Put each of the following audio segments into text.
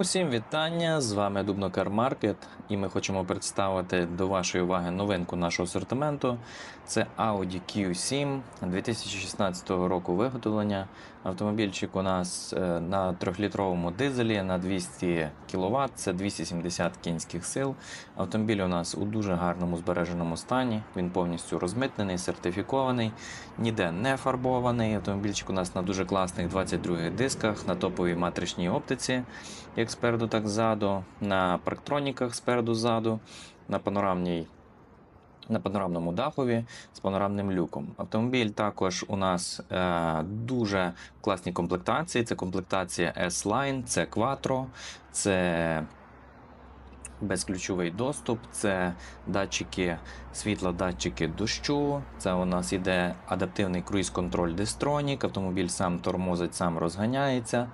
Усім вітання! З вами Дубно Car Market і ми хочемо представити до вашої уваги новинку нашого асортименту. Це Audi Q7 2016 року виготовлення. Автомобільчик у нас е, на 3-літровому дизелі на 200 кВт, це 270 кінських сил. Автомобіль у нас у дуже гарному збереженому стані. Він повністю розмитнений, сертифікований, ніде не фарбований. Автомобільчик у нас на дуже класних 22 дисках, на топовій матричній оптиці як спереду, так ззаду, на парктроніках спереду ззаду, на панорамній. На панорамному дахові з панорамним люком. Автомобіль також у нас е, дуже класні комплектації. Це комплектація S-Line, це Quattro, це безключовий доступ, це датчики світла, датчики дощу. Це у нас іде адаптивний круїз-контроль Distronic. Автомобіль сам тормозить, сам розганяється.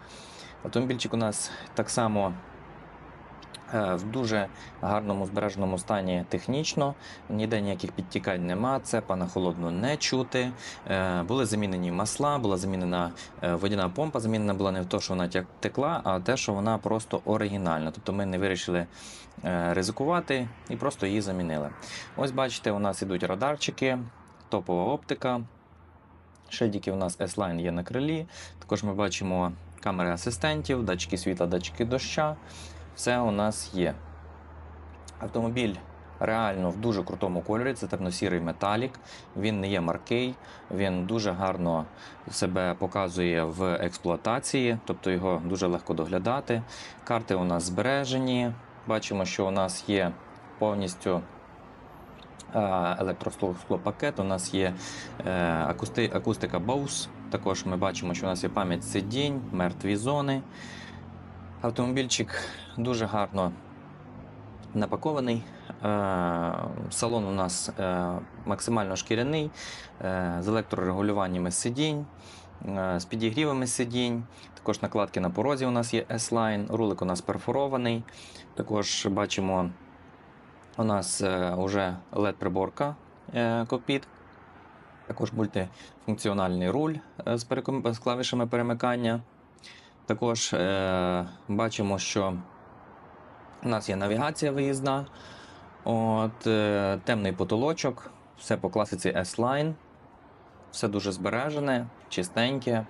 Автомобільчик у нас так само е, в дуже гарному збереженому стані технічно, ніде ніяких підтікань нема, цепа на холодну не чути. Е, Були замінені масла, була замінена е, водяна помпа. Замінена була не в те, що вона текла, а те, що вона просто оригінальна. Тобто ми не вирішили ризикувати і просто її замінили. Ось бачите, у нас ідуть радарчики, топова оптика. Шильдики у нас S-Line є на крилі. Також ми бачимо камери асистентів, датчики світла, датчики доща. Все у нас є. Автомобіль реально в дуже крутому кольорі. Це темно-сірий металік. Він не є маркий, він дуже гарно себе показує в експлуатації, тобто його дуже легко доглядати. Карти у нас збережені. Бачимо, що у нас є повністю електросклопакет, у нас є е, акусти- акустика Bose. Також ми бачимо, що у нас є пам'ять сидінь, мертві зони. Автомобільчик дуже гарно напакований. Е, Салон у нас е, максимально шкіряний, з електрорегулюваннями сидінь, з підігрівами сидінь. Також накладки на порозі у нас є S-Line, рулик у нас перфорований. Також бачимо, у нас вже LED-приборка е, кокпіт. Також мультифункціональний руль е, з, клавішами перемикання. Також е, бачимо, що у нас є навігація виїзна, от, е, темний потолочок, все по класиці S-Line. Все дуже збережене, чистеньке,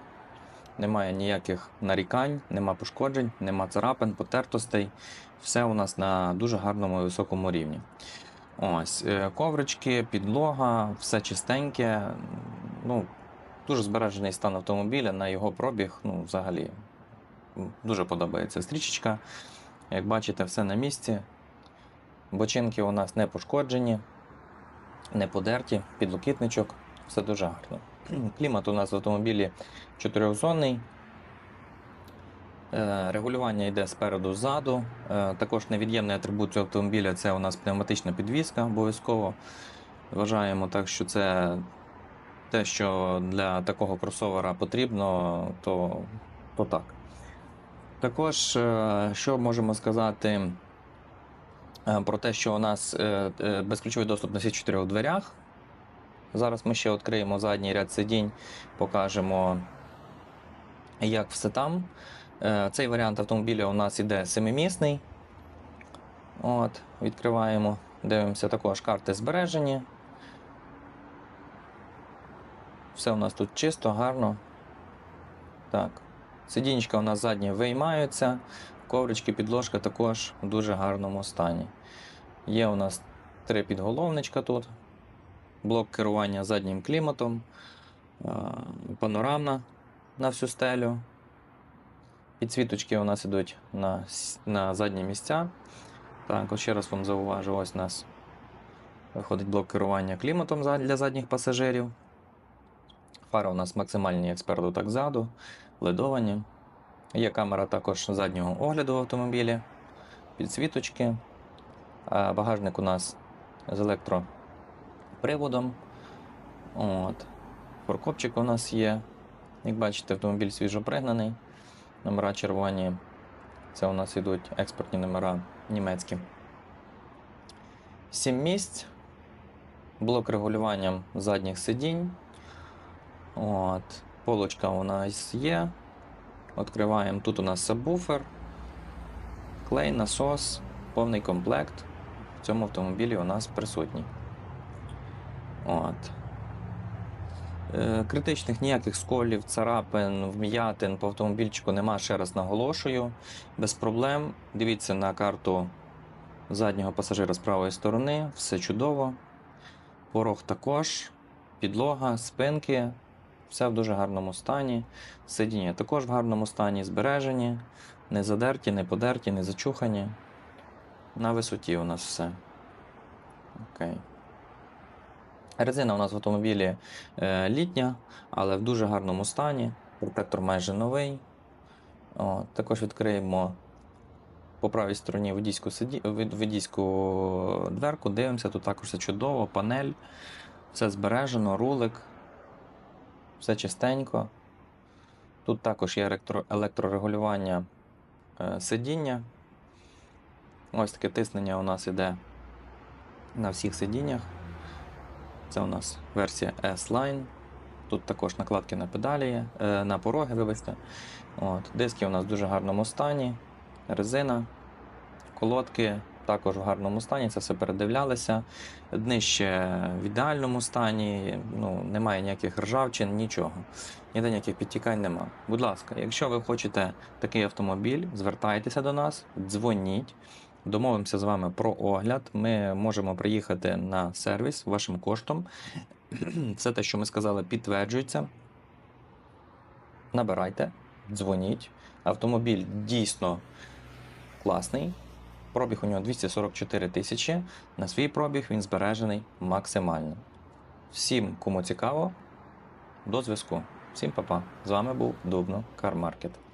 немає ніяких нарікань, нема пошкоджень, нема царапин, потертостей. Все у нас на дуже гарному і високому рівні. Ось, е, коврички, підлога, все чистеньке. Ну, дуже збережений стан автомобіля на його пробіг. Ну, взагалі, дуже подобається стрічечка. Як бачите, все на місці. Бочинки у нас не пошкоджені, не подерті, підлокітничок, все дуже гарно. Клімат у нас в автомобілі чотирьохзонний. Е, Регулювання йде спереду ззаду. Е, Також невід'ємний атрибут цього автомобіля це у нас пневматична підвізка. Обов'язково вважаємо так, що це те, що для такого кросовера потрібно, то, то так. Також, е, що можемо сказати про те, що у нас безключовий доступ на всіх чотирьох дверях. Зараз ми ще відкриємо задній ряд сидінь, покажемо, як все там. Е, Цей варіант автомобіля у нас іде семимісний. От, відкриваємо, дивимося також карти збережені. Все у нас тут чисто, гарно. Так. Сидінчка у нас задні виймаються, коврички, підложка також в дуже гарному стані. Є у нас три підголовничка тут, блок керування заднім кліматом, е, панорамна на всю стелю. Підсвіточки у нас йдуть на, на задні місця. Так, от ще раз вам зауважу, ось у нас виходить блок керування кліматом для задніх пасажирів. Фари у нас максимальні як так ззаду, ледовані. Є камера також заднього огляду в автомобілі, підсвіточки. Багажник у нас з електроприводом. От. Форкопчик у нас є. Як бачите, автомобіль свіжо пригнаний. Номера червоні. Це у нас йдуть експортні номера німецькі. Сім місць. Блок регулювання задніх сидінь. От. Полочка у нас є. Відкриваємо. Тут у нас сабвуфер. Клей, насос, повний комплект в цьому автомобілі у нас присутній. От. Е, Критичних ніяких сколів, царапин, вм'ятин по автомобільчику нема, ще раз наголошую. Без проблем. Дивіться на карту заднього пасажира з правої сторони, все чудово. Порог також, підлога, спинки, все в дуже гарному стані. Сидіння також в гарному стані, збережені, не задерті, не подерті, не зачухані. На висоті у нас все. Окей. Резина у нас в автомобілі е, літня, але в дуже гарному стані. Протектор майже новий. О, також відкриємо по правій стороні водійську, сиді... водійську дверку. Дивимося, тут також все чудово, панель, все збережено, рулик, все чистенько. Тут також є електро... електрорегулювання е, сидіння. Ось таке тиснення у нас іде на всіх сидіннях. Це у нас версія S-Line. Тут також накладки на педалі, є, е, на пороги, вибачте. От. Диски у нас в дуже гарному стані, резина, колодки також в гарному стані, це все передивлялися. Днище в ідеальному стані, ну, немає ніяких ржавчин, нічого. Ніде ніяких підтікань нема. Будь ласка, якщо ви хочете такий автомобіль, звертайтеся до нас, дзвоніть. Домовимося з вами про огляд. Ми можемо приїхати на сервіс вашим коштом. Все те, що ми сказали, підтверджується. Набирайте, дзвоніть. Автомобіль дійсно класний. Пробіг у нього 244 тисячі. На свій пробіг він збережений максимально. Всім, кому цікаво, до зв'язку. Всім па-па. З вами був Дубно Кар Маркет.